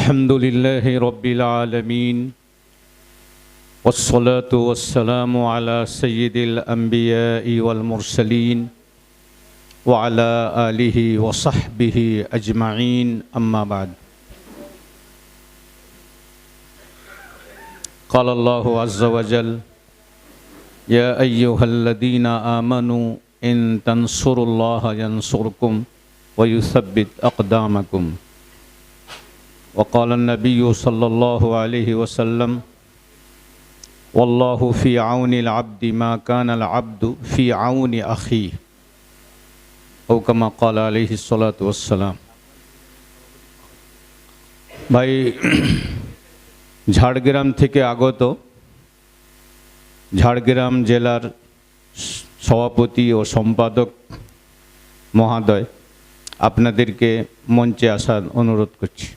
الحمد لله رب العالمين والصلاة والسلام على سيد الأنبياء والمرسلين وعلى آله وصحبه أجمعين. أما بعد قال الله عز وجل يا أيها الذين آمنوا إن تنصروا الله ينصركم ويثبت أقدامكم. وقال النبي صلى الله عليه وسلم والله في عون العبد ما كان العبد في عون أخيه أو كما قال عليه الصلاة والسلام ভাই ঝাড়গ্রাম থেকে আগত ঝাড়গ্রাম জেলার সভাপতি ও সম্পাদক মহাদয় আপনাদেরকে মঞ্চে আসার অনুরোধ করছি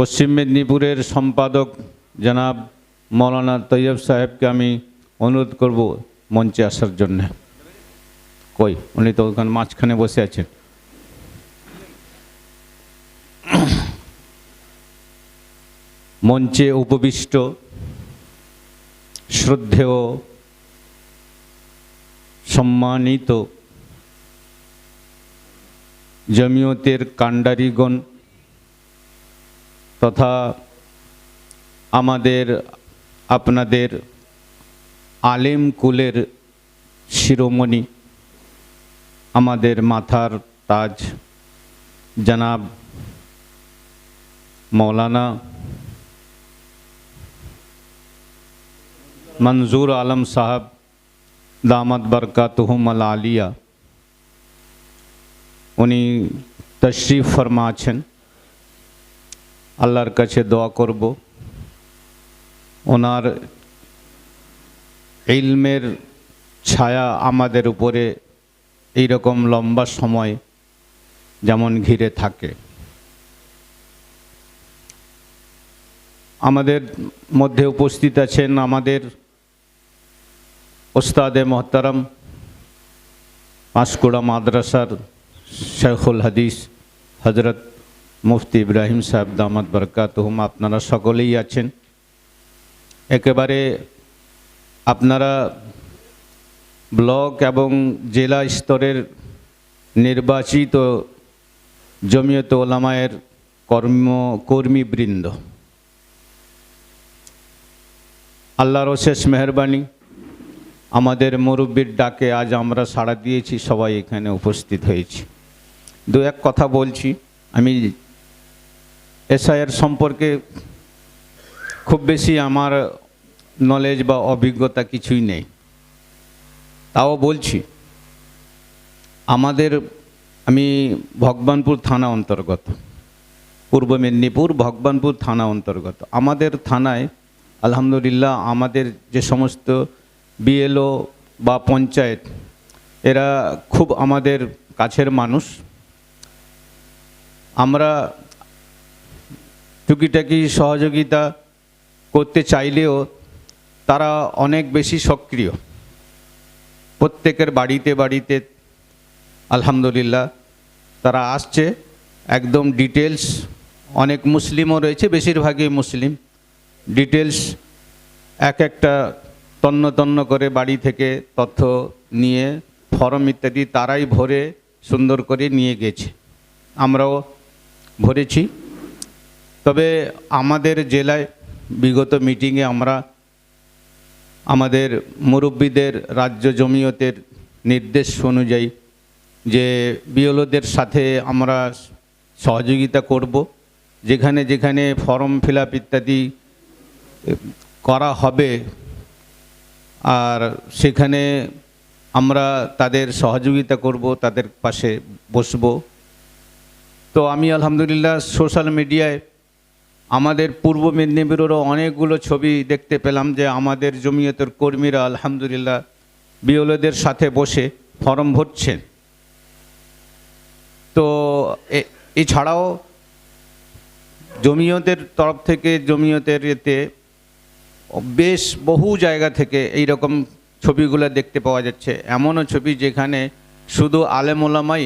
পশ্চিম মেদিনীপুরের সম্পাদক জনাব মৌলানা তৈয়ব সাহেবকে আমি অনুরোধ করব মঞ্চে আসার জন্য। কই? উনি তো ওখানে মাঝখানে বসে আছেন। মঞ্চে উপবিষ্ট, শ্রদ্ধেয়, সম্মানিত জমিয়তের কাণ্ডারিগণ তথা আমাদের আপনাদের আলেম কুলের শিরোমণি আমাদের মাথার তাজ জনাব মৌলানা মঞ্জুর আলম সাহাব দামাত বরকাতহুম আল আলিয়া। উনি তশরিফ ফরমা আছেন আল্লাহর কাছে দোয়া করব। ওনার ইলমের ছায়া আমাদের উপরে এইরকম লম্বা সময় যেমন ঘিরে থাকে। আমাদের মধ্যে উপস্থিত আছেন আমাদের ওস্তাদে মোহতারাম, পাঁশকুড়া মাদ্রাসার শেখুল হাদিস হজরত মুফতি ইব্রাহিম সাহেব দামাত বরকাত হুম আপনারা সকলেই আছেন। একেবারে আপনারা ব্লক এবং জেলা স্তরের নির্বাচিত জমিয়ত ওলামায়ের কর্ম, কর্মীবৃন্দ। আল্লাহর শেষ মেহরবানি। আমাদের মুরব্বীর ডাকে আজ আমরা সাড়া দিয়েছি, সবাই এখানে উপস্থিত হয়েছি। দু এক কথা বলছি, আমি এসআইয়ের সম্পর্কে খুব বেশি আমার নলেজ বা অভিজ্ঞতা কিছুই নেই। তাও বলছি, আমাদের, আমি ভগবানপুর থানা অন্তর্গত, পূর্ব মেদিনীপুর ভগবানপুর থানা অন্তর্গত। আমাদের থানায়, আলহামদুলিল্লাহ, আমাদের যে সমস্ত বিএলও বা পঞ্চায়েত, এরা খুব আমাদের কাছের মানুষ। আমরা টুকিটাকি সহযোগিতা করতে চাইলেও তারা অনেক বেশি সক্রিয়। প্রত্যেকের বাড়িতে বাড়িতে, আলহামদুলিল্লাহ, তারা আসছে। একদম ডিটেলস অনেক মুসলিমও রয়েছে, বেশিরভাগই মুসলিম। ডিটেলস এক একটা তন্ন তন্ন করে বাড়ি থেকে তথ্য নিয়ে, ফর্ম ইত্যাদি তারাই ভরে সুন্দর করে নিয়ে গেছে। আমরাও ভরেছি। তবে আমাদের জেলায় বিগত মিটিংয়ে আমরা আমাদের মুরব্বীদের রাজ্য জমিয়তের নির্দেশ অনুযায়ী যে বিওলোদের সাথে আমরা সহযোগিতা করব, যেখানে যেখানে ফর্ম ফিল ইত্যাদি করা হবে, আর সেখানে আমরা তাদের সহযোগিতা করব, তাদের পাশে বসব। তো আমি আলহামদুলিল্লাহ সোশ্যাল মিডিয়ায় আমাদের পূর্ব মেদিনীপুরেরও অনেকগুলো ছবি দেখতে পেলাম যে আমাদের জমিয়তের কর্মীরা আলহামদুলিল্লাহ বিওলেদের সাথে বসে ফর্ম ভরছেন তো এছাড়াও জমিয়তের তরফ থেকে জমিয়তের এতে বেশ বহু জায়গা থেকে এই রকম ছবিগুলো দেখতে পাওয়া যাচ্ছে। এমনও ছবি যেখানে শুধু আলেমোলামাই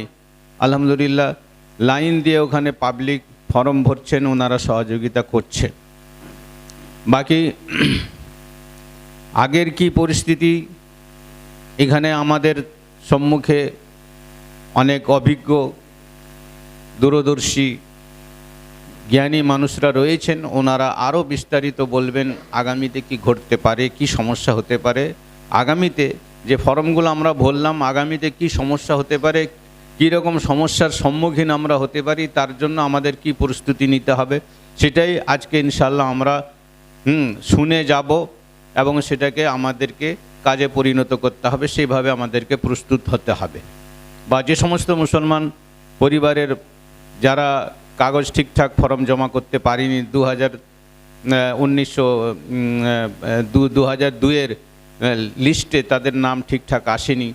আলহামদুলিল্লাহ লাইন দিয়ে ওখানে পাবলিক ফর্ম ভরছেন, ওনারা সহযোগিতা করছে। বাকি, আগের কি পরিস্থিতি? এখানে আমাদের সম্মুখে অনেক অভিজ্ঞ, দূরদর্শী, জ্ঞানী মানুষরা রয়েছেন। ওনারা আরও বিস্তারিত বলবেন, আগামীতে কি ঘটতে পারে, কি সমস্যা হতে পারে। আগামীতে যে ফর্মগুলো আমরা ভরলাম আগামীতে কি সমস্যা হতে পারে রকম সমস্যার সম্মুখীন আমরা হতে পারি, তার জন্য আমাদের কি প্রস্তুতি নিতে হবে, সেটাই আজকে ইনশাল্লাহ আমরা, হুম, শুনে যাব এবং সেটাকে আমাদেরকে কাজে পরিণত করতে হবে সেইভাবে আমাদেরকে প্রস্তুত হতে হবে। বা যে সমস্ত মুসলমান পরিবারের যারা কাগজ ঠিকঠাক ফর্ম জমা করতে পারিনি দু হাজার উনিশশো দু হাজার দুয়ের লিস্টে তাদের নাম ঠিকঠাক আসেনি,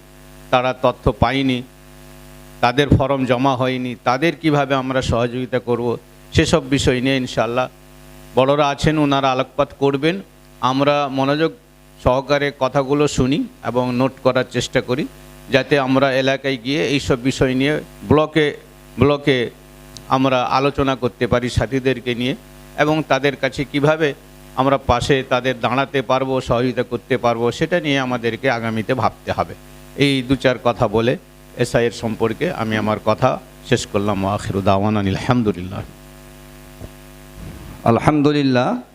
তারা তথ্য পায়নি তাদের ফর্ম জমা হয়নি, তাদের কীভাবে আমরা সহযোগিতা করব, সেসব বিষয় নিয়ে ইনশাল্লাহ বড়রা আছেন, ওনারা আলোকপাত করবেন। আমরা মনোযোগ সহকারে কথাগুলো শুনি এবং নোট করার চেষ্টা করি, যাতে আমরা এলাকায় গিয়ে এইসব বিষয় নিয়ে ব্লকে ব্লকে আমরা আলোচনা করতে পারি সাথীদেরকে নিয়ে এবং তাদের কাছে কীভাবে আমরা পাশে তাদের দাঁড়াতে পারব, সহযোগিতা করতে পারব, সেটা নিয়ে আমাদেরকে আগামীতে ভাবতে হবে। এই দু চার কথা বলে এসআইয়ের সম্পর্কে আমি আমার কথা শেষ করলাম। আখিরুদ্দাওয়ান আলহামদুলিল্লাহ। আলহামদুলিল্লাহ।